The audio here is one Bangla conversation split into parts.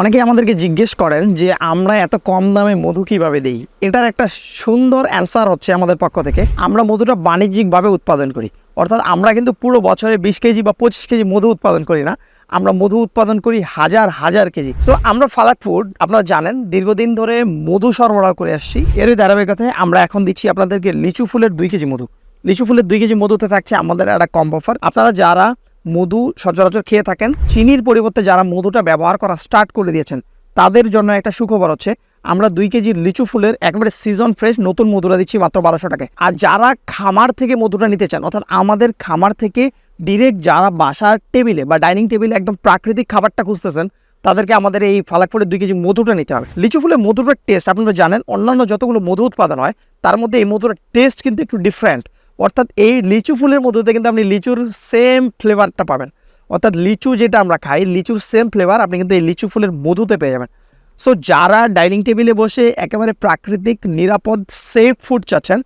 অনেকেই আমাদেরকে জিজ্ঞেস করেন যে আমরা এত কম দামে মধু কীভাবে দিই? এটার একটা সুন্দর অ্যান্সার হচ্ছে আমাদের পক্ষ থেকে। আমরা মধুটা বাণিজ্যিকভাবে উৎপাদন করি। অর্থাৎ আমরা কিন্তু পুরো বছরে বিশ কেজি বা পঁচিশ কেজি মধু উৎপাদন করি না। আমরা মধু উৎপাদন করি হাজার হাজার কেজি। সো আমরা ফালাক ফুড, আপনারা জানেন, দীর্ঘদিন ধরে মধু সরবরাহ করে আসছি। এরই ধারাবাহিকতায় আমরা এখন দিচ্ছি আপনাদেরকে লিচু ফুলের দুই কেজি মধু। লিচু ফুলের দুই কেজি মধুতে থাকছে আমাদের একটা কম অফার আপনারা যারা মধু সচরাচর খেয়ে থাকেন। চিনির পরিবর্তে যারা মধুটা ব্যবহার করা স্টার্ট করে দিয়েছেন, তাদের জন্য একটা সুখবর হচ্ছে, আমরা দুই কেজি লিচু ফুলের একেবারে সিজন ফ্রেশ নতুন মধুরা দিচ্ছি মাত্র বারোশো টাকায়। আর যারা খামার থেকে মধুটা নিতে চান, অর্থাৎ আমাদের খামার থেকে ডিরেক্ট যারা বাসার টেবিলে বা ডাইনিং টেবিলে একদম প্রাকৃতিক খাবারটা খুঁজতেছেন, তাদেরকে আমাদের এই ফালাকপুরের দুই কেজি মধুটা নিতে হবে। লিচু ফুলের মধুটার টেস্ট আপনারা জানেন, অন্যান্য যতগুলো মধু উৎপাদন হয়, তার মধ্যে এই মধুর টেস্ট কিন্তু একটু ডিফারেন্ট অর্থাৎ এই লিচু ফুলের মধুতে কিন্তু আপনি লিচুর সেম ফ্লেভারটা পাবেন। অর্থাৎ লিচু যেটা আমরা খাই, লিচুর সেম ফ্লেভার আপনি কিন্তু এই লিচু ফুলের মধুতে পেয়ে যাবেন। সো যারা ডাইনিং টেবিলে বসে একেবারে প্রাকৃতিক, নিরাপদ সেফ ফুড চাচ্ছেন,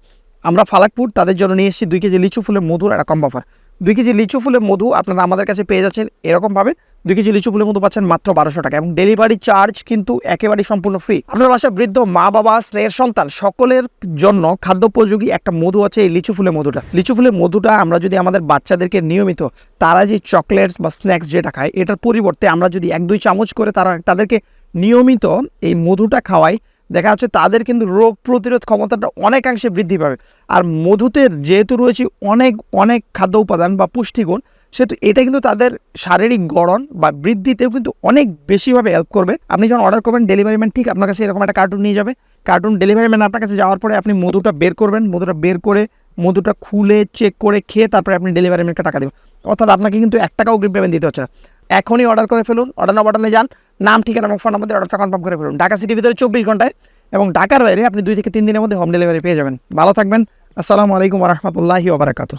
আমরা ফালাক ফুড তাদের জন্য নিয়ে এসেছি দুই কেজি লিচু ফুলের মধুর একটা কম দুই কেজি লিচু ফুলের মধু আপনারা আমাদের কাছে পেয়ে যাচ্ছেন এরকমভাবে। দুই কেজি লিচু ফুলের মধু পাচ্ছেন মাত্র বারোশো টাকা এবং ডেলিভারি চার্জ কিন্তু একেবারেই সম্পূর্ণ ফ্রি। আপনার বাসায় বৃদ্ধ মা, বাবা, স্নেহের সন্তান সকলের জন্য খাদ্যোপযোগী একটা মধু আছে এই লিচু ফুলের মধুটা। লিচু ফুলের মধুটা আমরা যদি আমাদের বাচ্চাদেরকে নিয়মিত তারা যে চকলেটস বা স্ন্যাক্স যেটা খায়, এটার পরিবর্তে আমরা যদি এক, দুই চামচ করে তারা, তাদেরকে নিয়মিত এই মধুটা খাওয়াই দেখা যাচ্ছে তাদের কিন্তু রোগ প্রতিরোধ ক্ষমতাটা অনেকাংশে বৃদ্ধি পাবে। আর মধুতে যেহেতু রয়েছে অনেক অনেক খাদ্য উপাদান বা পুষ্টিগুণ, সেহেতু এটা কিন্তু তাদের শারীরিক গড়ন বা বৃদ্ধিতেও কিন্তু অনেক বেশিভাবে হেল্প করবে। আপনি যখন অর্ডার করবেন ডেলিভারি ম্যান ঠিক আপনার কাছে এরকম একটা কার্টুন নিয়ে যাবে। কার্টুন ডেলিভারি ম্যান আপনার কাছে যাওয়ার পরে আপনি মধুটা বের করবেন, মধুটা বের করে, মধুটা খুলে চেক করে খেয়ে তারপরে আপনি ডেলিভারি ম্যানকে টাকা দেবেন। অর্থাৎ আপনাকে কিন্তু এক টাকাও অগ্রিম পেমেন্ট দিতে হচ্ছে না। এখনই অর্ডার করে ফেলুন। অর্ডার না বাটনে যান। নাম, ঠিকানা এবং ফোন নাম্বার অর্ডারটা কনফার্ম করে ফেলুন। ঢাকা সিটির ভিতরে চব্বিশ ঘন্টায় এবং ঢাকার বাইরে আপনি দুই থেকে তিন দিনের মধ্যে হোম ডেলিভারি পেয়ে যাবেন। ভালো থাকবেন। আসসালামু আলাইকুম রহমতুল্লাহি ওবরাকাতু